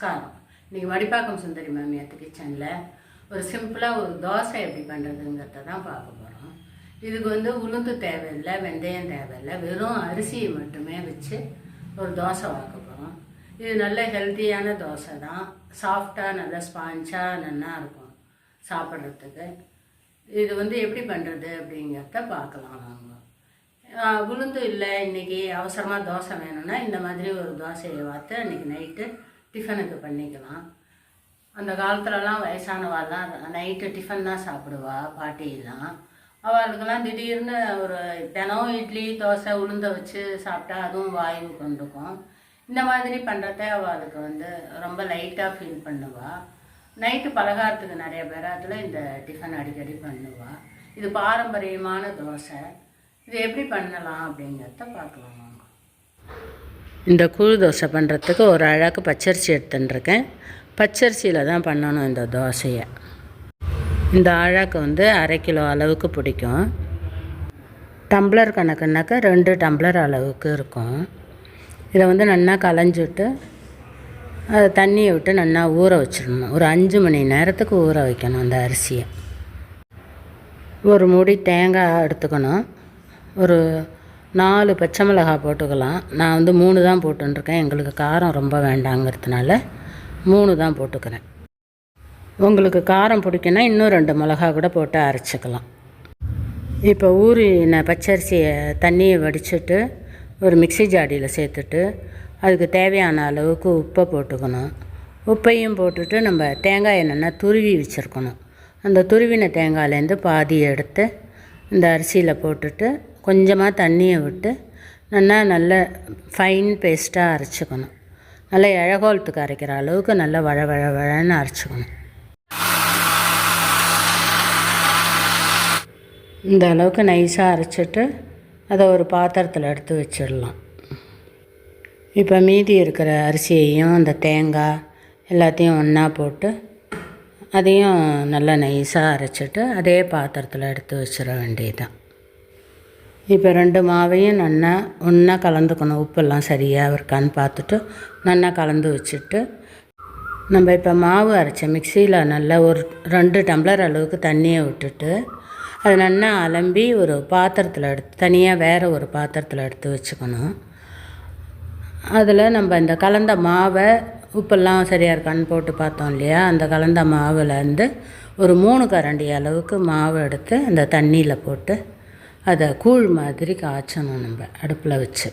நமஸ்காரம். இன்னைக்கு வடிப்பாக்கம் சுந்தரி மாமியாத்து கிச்சனில் ஒரு சிம்பிளாக ஒரு தோசை எப்படி பண்ணுறதுங்கிறத தான் பார்க்க போகிறோம் இதுக்கு வந்து உளுந்து தேவையில்லை வெந்தயம் தேவையில்லை வெறும் அரிசியை மட்டுமே வச்சு ஒரு தோசை வாக்க போகிறோம் இது நல்ல ஹெல்த்தியான தோசை தான். சாஃப்டாக நல்ல ஸ்பாஞ்சாக நல்லா இருக்கும் சாப்பிட்றதுக்கு. இது வந்து எப்படி பண்ணுறது அப்படிங்கிறத பார்க்கலாம் நாங்கள் உளுந்து இல்லை இன்றைக்கி அவசரமாக தோசை வேணும்னா இந்த மாதிரி ஒரு தோசையை வார்த்து அன்றைக்கி நைட்டு டிஃபனுக்கு பண்ணிக்கலாம். அந்த காலத்துலலாம் வயசானவாள்லாம் நைட்டு டிஃபன் தான் சாப்பிடுவா பாட்டியெல்லாம். அவளுக்கெல்லாம் திடீர்னு ஒரு தினம் இட்லி தோசை உளுந்த வச்சு சாப்பிட்டா அதுவும் வாயு கொண்டுக்கும் இந்த மாதிரி பண்ணுறத அவளுக்கு வந்து ரொம்ப லைட்டாக ஃபீல் பண்ணுவா. நைட்டு பலகாரத்துக்கு நிறைய பேர் அதில் இந்த டிஃபன் அடிக்கடி பண்ணுவா. இது பாரம்பரியமான தோசை. இது எப்படி பண்ணலாம் அப்படிங்கிறத பார்க்கலாம் வாங்க. இந்த கூழ் தோசை பண்ணுறதுக்கு ஒரு அழகு பச்சரிசி எடுத்துட்டுருக்கேன். பச்சரிசியில் தான் பண்ணணும் இந்த தோசையை. இந்த அழகு வந்து அரை கிலோ அளவுக்கு பிடிக்கும். டம்ளர் கணக்குனாக்கா ரெண்டு டம்ளர் அளவுக்கு இருக்கும். இதை வந்து நல்லா களைஞ்சிட்டு அதை தண்ணியை விட்டு நல்லா ஊற வச்சிடணும். ஒரு அஞ்சு மணி நேரத்துக்கு ஊற வைக்கணும் அந்த அரிசியை. ஒரு மூடி தேங்காய் எடுத்துக்கணும். ஒரு நாலு பச்சை மிளகாய் போட்டுக்கலாம். நான் வந்து மூணு தான் போட்டுருக்கேன் எங்களுக்கு காரம் ரொம்ப வேண்டாங்கிறதுனால மூணு தான் போட்டுக்கிறேன். உங்களுக்கு காரம் பிடிக்குன்னா இன்னும் ரெண்டு மிளகா கூட போட்டு அரைச்சிக்கலாம். இப்போ ஊறின பச்சரிசியை தண்ணியை வடிச்சிட்டு ஒரு மிக்ஸி ஜாடியில் சேர்த்துட்டு அதுக்கு தேவையான அளவுக்கு உப்பை போட்டுக்கணும். உப்பையும் போட்டுட்டு நம்ம தேங்காய் என்னென்னா துருவி வச்சுருக்கணும். அந்த துருவின தேங்காயிலேருந்து பாதி எடுத்து இந்த அரிசியில் போட்டுட்டு கொஞ்சமாக தண்ணியை விட்டு நல்லா நல்ல ஃபைன் பேஸ்ட்டாக அரைச்சிக்கணும். நல்லா இழகோலத்துக்கு அரைக்கிற அளவுக்கு நல்லா வழ வழ வழன்னு அரைச்சிக்கணும். இந்த அளவுக்கு நைஸாக அரைச்சிட்டு அதை ஒரு பாத்திரத்தில் எடுத்து வச்சிடலாம். இப்போ மீதி இருக்கிற அரிசியையும் அந்த தேங்காய் எல்லாத்தையும் ஒன்றா போட்டு அதையும் நல்லா நைஸாக அரைச்சிட்டு அதே பாத்திரத்தில் எடுத்து வச்சிட வேண்டியதுதான். இப்போ ரெண்டு மாவையும் நல்லா ஒன்றா கலந்துக்கணும். உப்பெல்லாம் சரியாக இருக்கான்னு பார்த்துட்டு நல்லா கலந்து வச்சுட்டு நம்ம இப்போ மாவு அரைச்ச மிக்சியில் நல்லா ஒரு ரெண்டு டம்ளர் அளவுக்கு தண்ணியை விட்டுட்டு அது நல்லா அலம்பி ஒரு பாத்திரத்தில் எடுத்து தனியாக வேறு ஒரு பாத்திரத்தில் எடுத்து வச்சுக்கணும். அதில் நம்ம இந்த கலந்த மாவை உப்பெல்லாம் சரியாக இருக்கான்னு போட்டு பார்த்தோம் இல்லையா? அந்த கலந்த மாவுலேருந்து ஒரு மூணு கரண்டி அளவுக்கு மாவு எடுத்து அந்த தண்ணியில் போட்டு அதை கூழ் மாதிரி காய்ச்சணும் நம்ம அடுப்பில் வச்சு.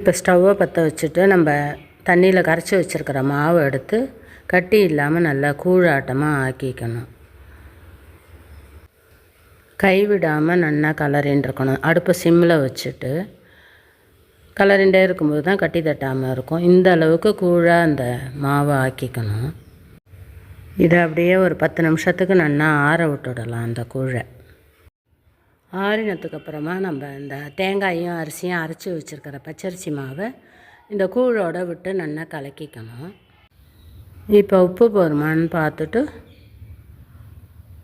இப்போ ஸ்டவ்வை பற்ற வச்சுட்டு நம்ம தண்ணியில் கரைச்சி வச்சுருக்கிற மாவை எடுத்து கட்டி இல்லாமல் நல்லா கூழாட்டமாக ஆக்கிக்கணும். கைவிடாமல் நல்லா கலரின்னு இருக்கணும். அடுப்பை சிம்மில் வச்சுட்டு கலரிண்டே இருக்கும்போது தான் கட்டி தட்டாமல் இருக்கும். இந்த அளவுக்கு கூழாக அந்த மாவை ஆக்கிக்கணும். இதை அப்படியே ஒரு பத்து நிமிஷத்துக்கு நல்லா ஆற விட்டுடலாம் அந்த கூழை. ஆறினத்துக்கு அப்புறமா நம்ம இந்த தேங்காயும் அரிசியும் அரைச்சி வச்சுருக்கிற பச்சரிசி மாவை இந்த கூழோட விட்டு நல்லா கலக்கிக்கணும். இப்போ உப்பு போருமான்னு பார்த்துட்டு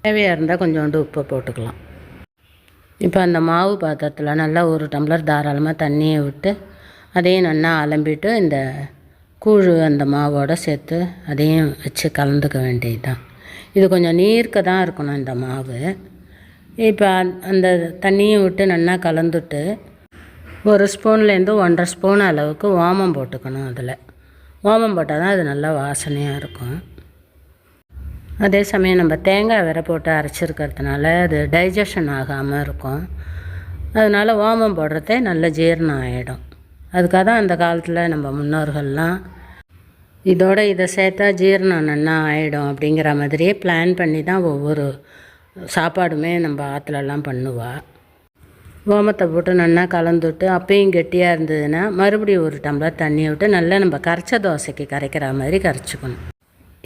தேவையாக இருந்தால் கொஞ்சோண்டு உப்பு போட்டுக்கலாம். இப்போ அந்த மாவு பாத்திரத்தில் நல்லா ஒரு டம்ளர் தாராளமாக தண்ணியை விட்டு அதையும் நல்லா அலம்பிட்டு இந்த கூழ் அந்த மாவோடு சேர்த்து அதையும் வச்சு கலந்துக்க வேண்டியதுதான். இது கொஞ்சம் நீர்க்க தான் இருக்கணும் இந்த மாவு. இப்போ அந்த தண்ணியை விட்டு நல்லா கலந்துட்டு ஒரு ஸ்பூன்லேருந்து ஒன்றரை ஸ்பூன் அளவுக்கு ஓமம் போட்டுக்கணும் அதில். ஓமம் போட்டால் தான் அது நல்லா வாசனையாக இருக்கும். அதே சமயம் நம்ம தேங்காய் வேற போட்டு அரைச்சிருக்கிறதுனால அது டைஜஷன் ஆகாமல் இருக்கும். அதனால் ஓமம் போடுறதே நல்ல ஜீரணம் ஆகிடும் அதுக்காக தான் அந்த காலத்தில் நம்ம முன்னோர்கள்லாம் இதோட இதை சேர்த்தா ஜீரணம் நல்லா ஆகிடும் அப்படிங்கிற மாதிரியே பிளான் பண்ணி தான் ஒவ்வொரு சாப்பாடுமே நம்ம ஆற்றுலலாம் பண்ணுவாள் ஓமத்தை போட்டு நல்லா கலந்துவிட்டு அப்பயும் கெட்டியாக இருந்ததுன்னா மறுபடியும் ஒரு டம்ளர் தண்ணியை விட்டு நல்லா நம்ம கரைச்ச தோசைக்கு கரைக்கிற மாதிரி கரைச்சிக்கணும்.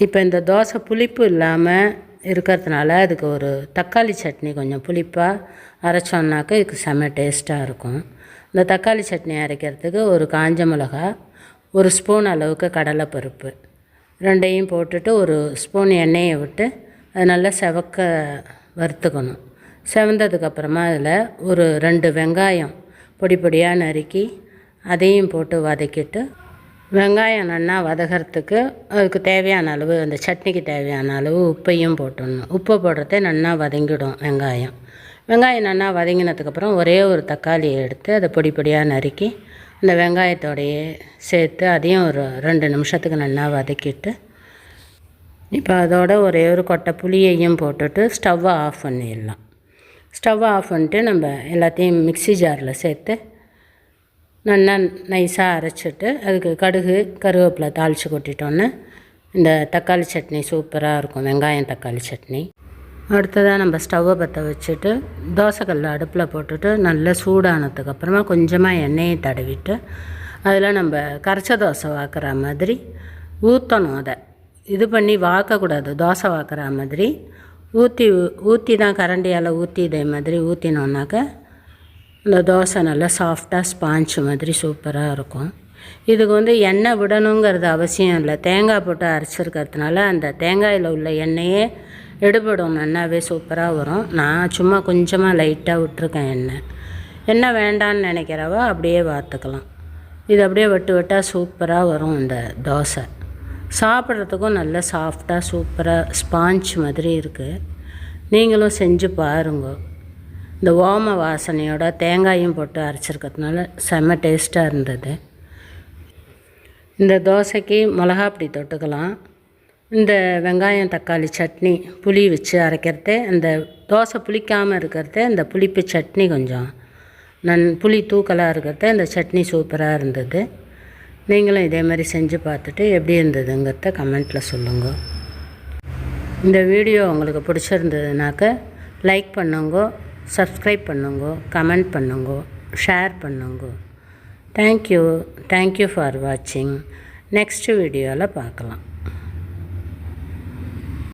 இப்போ இந்த தோசை புளிப்பு இல்லாமல் இருக்கிறதுனால அதுக்கு ஒரு தக்காளி சட்னி கொஞ்சம் புளிப்பாக அரைச்சோன்னாக்கா இதுக்கு செம்ம டேஸ்ட்டாக இருக்கும். இந்த தக்காளி சட்னி அரைக்கிறதுக்கு ஒரு காஞ்ச மிளகா ஒரு ஸ்பூன் அளவுக்கு கடலைப்பருப்பு ரெண்டையும் போட்டுட்டு ஒரு ஸ்பூன் எண்ணெயை விட்டு அது நல்லா செவக்க வறுத்துக்கணும். செவந்ததுக்கப்புறமா அதில் ஒரு ரெண்டு வெங்காயம் பொடி பொடியாக நறுக்கி அதையும் போட்டு வதக்கிட்டு வெங்காயம் நல்லா வதகிறதுக்கு அதுக்கு தேவையான அளவு அந்த சட்னிக்கு தேவையான அளவு உப்பையும் போட்டுடணும். உப்பை போடுறதே நல்லா வதங்கிடும் வெங்காயம். வெங்காயம் நல்லா வதங்கினதுக்கப்புறம் ஒரே ஒரு தக்காளியை எடுத்து அதை பொடி பொடியாக நறுக்கி அந்த வெங்காயத்தோடையே சேர்த்து அதையும் ஒரு ரெண்டு நிமிஷத்துக்கு நல்லா வதக்கிட்டு இப்போ அதோட ஒரே ஒரு கொட்டை புளியையும் போட்டுட்டு ஸ்டவ்வை ஆஃப் பண்ணிடலாம். ஸ்டவ் ஆஃப் பண்ணிட்டு நம்ம எல்லாத்தையும் மிக்ஸி ஜாரில் சேர்த்து நல்லா நைஸாக அரைச்சிட்டு அதுக்கு கடுகு கருவேப்பிலை தாளித்து கொட்டிட்டோன்னே இந்த தக்காளி சட்னி சூப்பராக இருக்கும் வெங்காயம் தக்காளி சட்னி. அடுத்ததாக நம்ம ஸ்டவ்வை பற்ற வச்சுட்டு தோசைக்கல்ல அடுப்பில் போட்டுட்டு நல்லா சூடானதுக்கப்புறமா கொஞ்சமாக எண்ணெயை தடவிட்டு அதில் நம்ம கரைச்ச தோசை வாக்குற மாதிரி ஊற்றணும் அதை. இது பண்ணி வாக்கக்கூடாது தோசை வாக்குற மாதிரி ஊற்றி ஊற்றி தான் கரண்டியால் ஊற்றி இதே மாதிரி ஊற்றினோன்னாக்கா இந்த தோசை நல்லா சாஃப்டாக ஸ்பாஞ்ச் மாதிரி சூப்பராக இருக்கும். இதுக்கு வந்து எண்ணெய் விடணுங்கிறது அவசியம் இல்லை. தேங்காய் போட்டு அரைச்சிருக்கிறதுனால அந்த தேங்காயில் உள்ள எண்ணெயே எடுபடும். நல்லாவே சூப்பராக வரும். நான் சும்மா கொஞ்சமாக லைட்டாக விட்டுருக்கேன் எண்ணெய். எண்ணெய் வேண்டான்னு நினைக்கிறவ அப்படியே பார்த்துக்கலாம் இது அப்படியே வெட்டு வெட்டாக சூப்பராக வரும் இந்த தோசை. சாப்பிட்றதுக்கும் நல்ல சாஃப்டாக சூப்பராக ஸ்பாஞ்ச் மாதிரி இருக்குது நீங்களும் செஞ்சு பாருங்க. இந்த ஓம வாசனையோட தேங்காயும் போட்டு அரைச்சிருக்கிறதுனால செம்ம டேஸ்ட்டாக இருந்தது. இந்த தோசைக்கு மிளகாப்பொடி தொட்டுக்கலாம். இந்த வெங்காயம் தக்காளி சட்னி புளி வச்சு அரைக்கிறதே அந்த தோசை புளிக்காமல் இருக்கிறதே இந்த புளிப்பு சட்னி கொஞ்சம். நன் புளி தூக்கலாக இருக்கிறதே இந்த சட்னி சூப்பராக இருந்தது. நீங்களும் இதே மாதிரி செஞ்சு பார்த்துட்டு எப்படி இருந்ததுங்கிறத கமெண்ட்டில் சொல்லுங்கள் இந்த வீடியோ உங்களுக்கு பிடிச்சிருந்ததுனாக்க லைக் பண்ணுங்க சப்ஸ்கிரைப் பண்ணுங்க கமெண்ட் பண்ணுங்க ஷேர் பண்ணுங்க. Thank you thank you for வாட்சிங் நெக்ஸ்ட் வீடியோவில் பார்க்கலாம்.